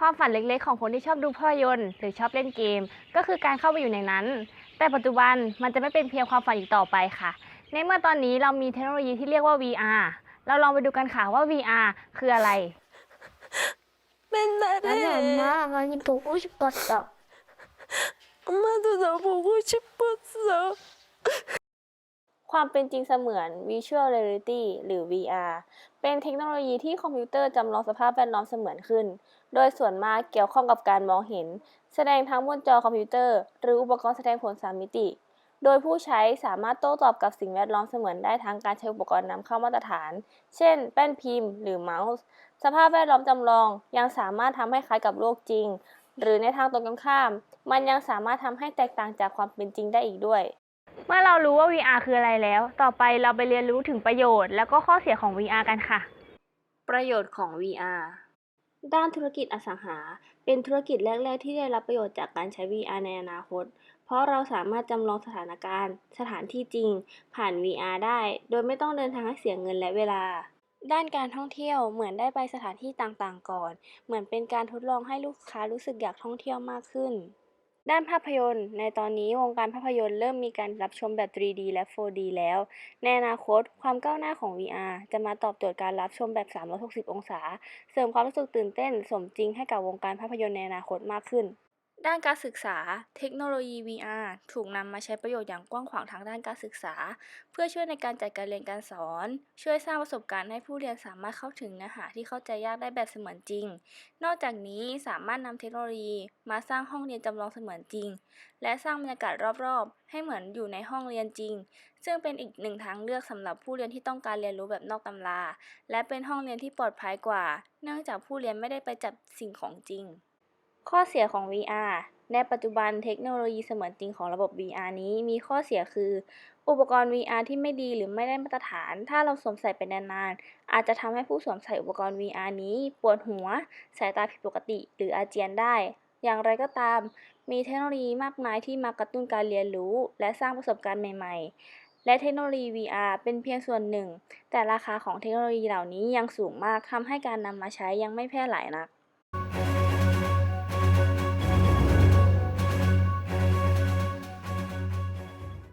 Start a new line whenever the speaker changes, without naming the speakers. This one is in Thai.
ความฝันเล็กๆ ของคนที่ชอบดูภาพยนตร์หรือชอบเล่นเกม ก็คือการเข้าไปอยู่ในนั้น แต่ปัจจุบันมันจะไม่เป็นเพียงความฝันอีกต่อไปค่ะ ในเมื่อตอนนี้เรามีเทคโนโลยีที่เรียกว่า VR เราลองไปดูกันค่ะว่า VR คืออะไร
맨날
나는
해.
엄마 많이 보고 싶었어.
엄마도 너 보고 싶었어.
ความเป็นจริงเสมือน Virtual Reality หรือ VR เป็นเทคโนโลยีที่คอมพิวเตอร์จำลองสภาพแวดล้อมเสมือนขึ้น โดยส่วนมากเกี่ยวข้องกับการมองเห็น แสดงทั้งบนจอคอมพิวเตอร์ หรืออุปกรณ์แสดงผลสามมิติ โดยผู้ใช้สามารถโต้ตอบกับสิ่งแวดล้อมเสมือนได้ทั้งการใช้อุปกรณ์นำเข้ามาตรฐาน เช่น แป้นพิมพ์ หรือเมาส์ สภาพแวดล้อมจำลองยังสามารถทำให้คล้ายกับโลกจริง หรือในทางตรงกันข้าม มันยังสามารถทำให้แตกต่างจากความเป็นจริงได้อีกด้วย เมื่อเรารู้ว่า VR คืออะไรแล้ว ต่อไปเราไปเรียนรู้ถึงประโยชน์ แล้วก็ข้อเสียของ VR กันค่ะ ประโยชน์ของ VR ด้านธุรกิจอสังหา เป็นธุรกิจแรก ๆ ที่ได้รับประโยชน์จากการใช้ VR ในอนาคต เพราะเราสามารถจำลองสถานการณ์ สถานที่จริง ผ่าน VR ได้ โดยไม่ต้องเดินทางให้เสียเงินและเวลา ด้านการท่องเที่ยวเหมือนได้ไปสถานที่ต่างๆ ก่อน เหมือนเป็นการทดลองให้ลูกค้ารู้สึกอยากท่องเที่ยวมากขึ้น ด้านภาพยนตร์ ในตอนนี้วงการภาพยนตร์เริ่มมีการรับชมแบบ 3D และ 4D แล้ว ในอนาคต ความก้าวหน้าของ VR จะมาตอบโจทย์การรับชมแบบ 360 องศา เสริมความรู้สึกตื่นเต้น สมจริงให้กับวงการภาพยนตร์ในอนาคตมากขึ้น ด้านการศึกษา เทคโนโลยี VR ถูกนำมาใช้ประโยชน์อย่างกว้างขวางทางด้านการศึกษา เพื่อช่วยในการจัดการเรียนการสอน ช่วยสร้างประสบการณ์ให้ผู้เรียนสามารถเข้าถึงเนื้อหาที่เข้าใจยากได้แบบเสมือนจริง นอกจากนี้สามารถนำเทคโนโลยีมาสร้างห้องเรียนจำลองเสมือนจริง และสร้างบรรยากาศรอบๆ ให้เหมือนอยู่ในห้องเรียนจริง ซึ่งเป็นอีกหนึ่งทางเลือกสำหรับผู้เรียนที่ต้องการเรียนรู้แบบนอกตำรา และเป็นห้องเรียนที่ปลอดภัยกว่า เนื่องจากผู้เรียนไม่ได้ไปจับสิ่งของจริง ข้อเสียของ VR ในปัจจุบันเทคโนโลยีเสมือนจริงของระบบ VR นี้มีข้อเสียคือ อุปกรณ์ VR ที่ไม่ดีหรือไม่ได้มาตรฐาน ถ้าเราสวมใส่ไปนานๆ อาจจะทำให้ผู้สวมใส่อุปกรณ์ VR นี้ ปวดหัว สายตาผิดปกติ หรืออาเจียนได้ อย่างไรก็ตาม มีเทคโนโลยีมากมายที่มากระตุ้นการเรียนรู้ และสร้างประสบการณ์ใหม่ๆ และเทคโนโลยี VR เป็นเพียงส่วนหนึ่ง แต่ราคาของเทคโนโลยีเหล่านี้ยังสูงมากทำให้การนำมาใช้ยังไม่แพร่หลายนัก